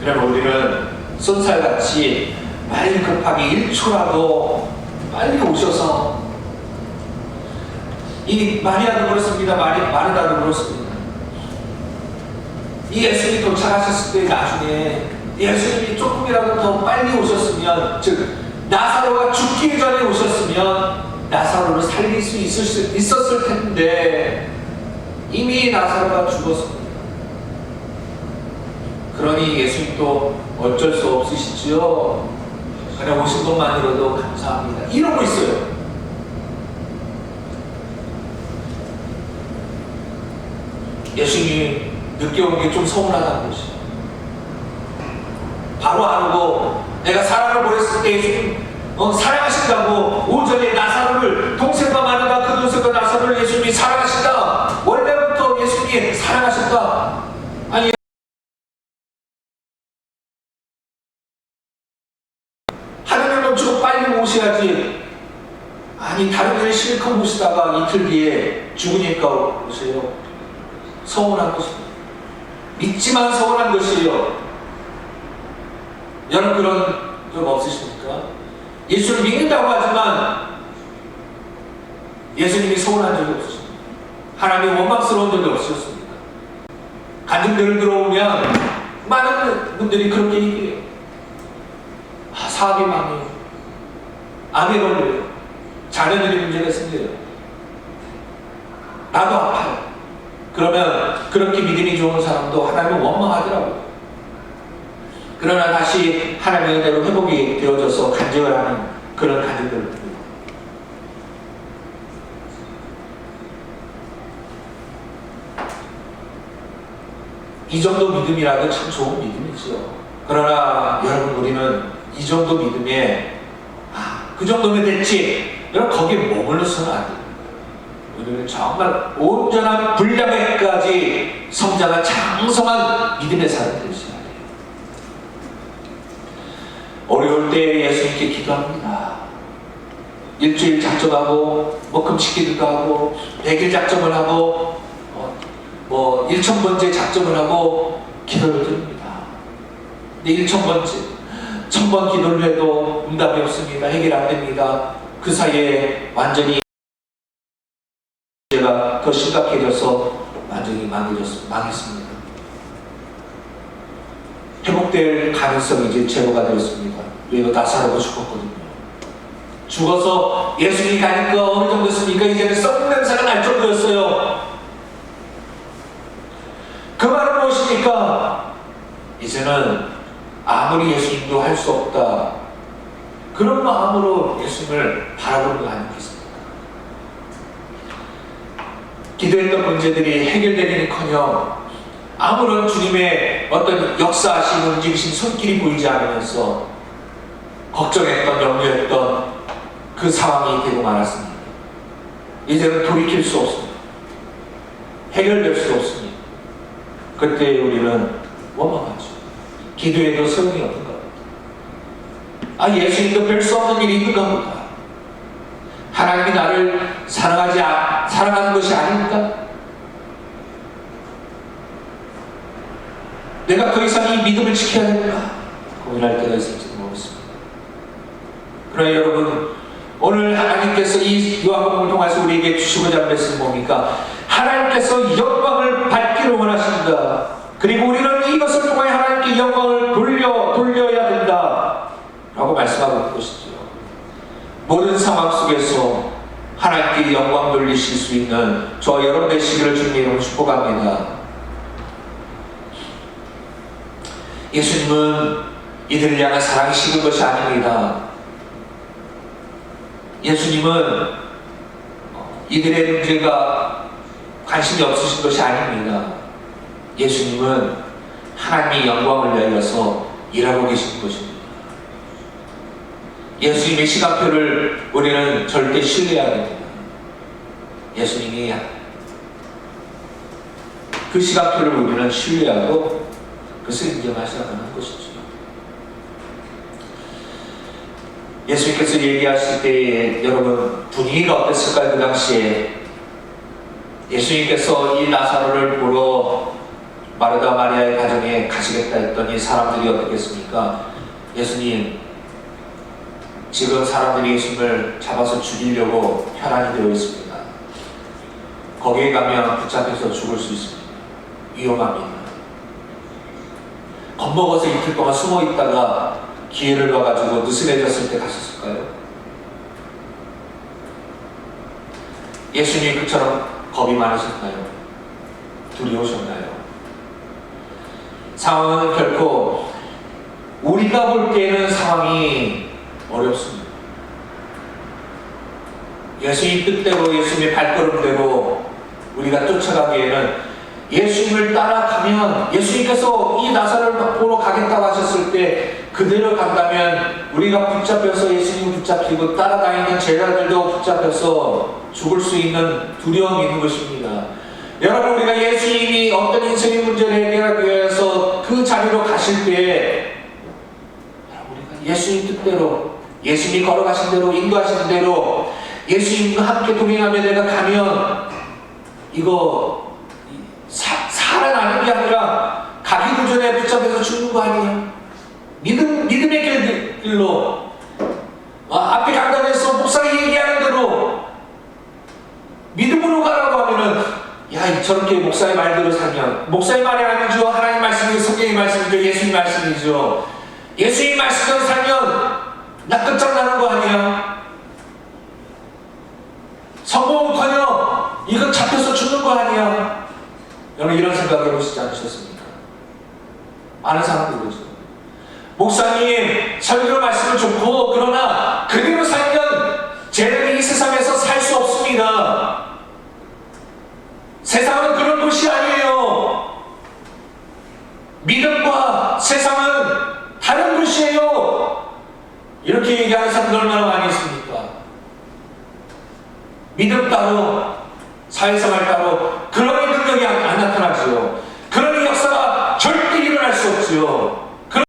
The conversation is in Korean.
그러면 우리는 쏜살같이 빨리 급하게 1초라도 빨리 오셔서 이 마리아도 그렇습니다. 마리, 마르다도 그렇습니다. 이 예수님이 도착하셨을 때 나중에 예수님이 조금이라도 더 빨리 오셨으면 즉 나사로가 죽기 전에 오셨으면 나사로를 살릴 수 있을, 있었을 텐데 이미 나사로가 죽었습니다. 그러니 예수님도 어쩔 수 없으시지요. 그냥 오신 것만으로도 감사합니다. 이러고 있어요. 예수님이 늦게 온 게 좀 서운하다는 것이. 바로 안 오고 내가 사랑을 보냈을 때 예수님 어, 사랑하신다고 오전에 나사로를 동생과 마누라 그 동생과 나사로를 예수님이 사랑하신다. 원래부터 예수님이 사랑하셨다. 아니 하늘을 멈추고 빨리 오셔야지. 아니 다른 일을 실컷 모시다가 이틀 뒤에 죽으니까 오세요. 서운한 것입니다. 믿지만 서운한 것이에요. 여러분 그런 적 없으십니까? 예수를 믿는다고 하지만 예수님이 서운한 적이 없으십니까? 하나님 원망스러운 적이 없으셨습니까? 간증들을 들어오면 많은 분들이 그렇게 얘기해요. 아, 사업이 망해요. 암에 걸려요. 자녀들이 문제가 생겨요. 나도 아파요. 그러면 그렇게 믿음이 좋은 사람도 하나님을 원망하더라고요. 그러나 다시 하나님의 은혜로 회복이 되어져서 간증을 하는 그런 간증들을. 이 정도 믿음이라도 참 좋은 믿음이지요. 그러나 여러분 우리는 이 정도 믿음에 아, 그 정도면 됐지. 여러분 거기에 머물러서는 안 됩니다. 우리는 정말 온전한 분량에까지 성장한 장성한 믿음의 사람이 되셔야 돼요. 어려울 때 예수님께 기도합니다. 일주일 작정하고 뭐 금식기도 하고 백일 작정을 하고 어, 뭐 일천 번째 작정을 하고 기도를 드립니다. 근데 일천 번째 천번 기도를 해도 응답이 없습니다. 해결 안 됩니다. 그 사이에 완전히 문제가 더 심각해져서 완전히 망해졌, 망했습니다. 회복될 가능성이 이제 제로가 되었습니다. 왜냐면 나사로가 죽었거든요. 죽어서 예수님이 가니까 어느 정도였습니까? 이제는 썩는 냄새가 날 정도였어요. 그 말은 무엇입니까? 이제는 아무리 예수님도 할 수 없다. 그런 마음으로 예수님을 바라보는 거 아니겠습니까? 기도했던 문제들이 해결되기는커녕 아무런 주님의 어떤 역사하신 움직이신 손길이 보이지 않으면서 걱정했던 염려했던 그 상황이 되고 말았습니다. 이제는 돌이킬 수 없습니다. 해결될 수 없습니다. 그때 우리는 원망하죠. 기도해도 소용이 없는. 아 예수님도 별 수 없는 일이 있는가 보다. 하나님이 나를 사랑하지 아, 사랑하는 것이 아닙니까? 내가 더 이상 이 믿음을 지켜야 될까? 고민할 때가 있을지 모르겠습니다. 그러나 여러분 오늘 하나님께서 이 요한복음을 통해서 우리에게 주시고자 하는 말씀은 뭡니까? 하나님께서 영광을 받기를 원하신다. 그리고 우리는 이것을 통해 하나님께 영광을 돌려 돌려야 된다. 라고 말씀하고 것이죠. 모든 상황 속에서 하나님께 영광 돌리실 수 있는 저 여러분 되시기를 주님 이름으로 축복합니다. 예수님은 이들을 향한 사랑이 식은 것이 아닙니다. 예수님은 이들의 문제가 관심이 없으신 것이 아닙니다. 예수님은 하나님의 영광을 위하여서 일하고 계신 것입니다. 예수님의 시간표를 우리는 절대 신뢰해야 됩니다. 예수님이 그 시간표를 우리는 신뢰하고 그것을 인정하셔야 하는 것이죠. 예수님께서 얘기하실 때 여러분 분위기가 어땠을까요? 그 당시에 예수님께서 이 나사로를 보러 마르다 마리아의 가정에 가시겠다 했더니 사람들이 어떻겠습니까? 예수님 지금 사람들이 예수님을 잡아서 죽이려고 혈안이 되어 있습니다. 거기에 가면 붙잡혀서 죽을 수 있습니다. 위험합니다. 겁먹어서 이틀 동안 숨어 있다가 기회를 봐가지고 느슨해졌을 때 가셨을까요? 예수님이 그처럼 겁이 많으셨나요? 두려우셨나요? 상황은 결코 우리가 볼 때는 상황이 어렵습니다. 예수님 뜻대로 예수님의 발걸음대로 우리가 쫓아가기에는 예수님을 따라가면 예수님께서 이 나사를 보러 가겠다고 하셨을 때 그대로 간다면 우리가 붙잡혀서 예수님 붙잡히고 따라다니는 제자들도 붙잡혀서 죽을 수 있는 두려움이 있는 것입니다. 여러분 우리가 예수님이 어떤 인생의 문제를 해결하기 위해서 그 자리로 가실 때 우리가 예수님 뜻대로 예수님이 걸어가신 대로 인도하신 대로 예수님과 함께 동행하며 내가 가면 이거 사, 살아나는 게 아니라 가기도 전에 붙잡혀서 죽는 거 아니야? 믿음, 믿음의 길- 길로. 아, 앞에 강단에서 목사가 얘기하는 대로 믿음으로 가라고 하면은 야 이- 저렇게 목사의 말대로 살면 목사의 말이 아니죠. 하나님 말씀이죠. 성경의 말씀이죠. 예수님 말씀이죠. 예수님 말씀대로 살면 나 끝장나는 거 아니야? 성공은커녕 이거 잡혀서 죽는 거 아니야? 여러분 이런 생각 해보시지 않으셨습니까? 많은 사람들이 그러죠. 목사님 설교 말씀은 좋고 그러나 그대로 살면 쟤는 이 세상에서 살 수 없습니다. 세상은 그런 곳이 아니에요. 믿음과 세상은 다른 곳이에요. 이렇게 얘기하는 사람들 얼마나 많이 있습니까? 믿음 따로 사회생활 따로 그런 능력이 안, 안 나타나지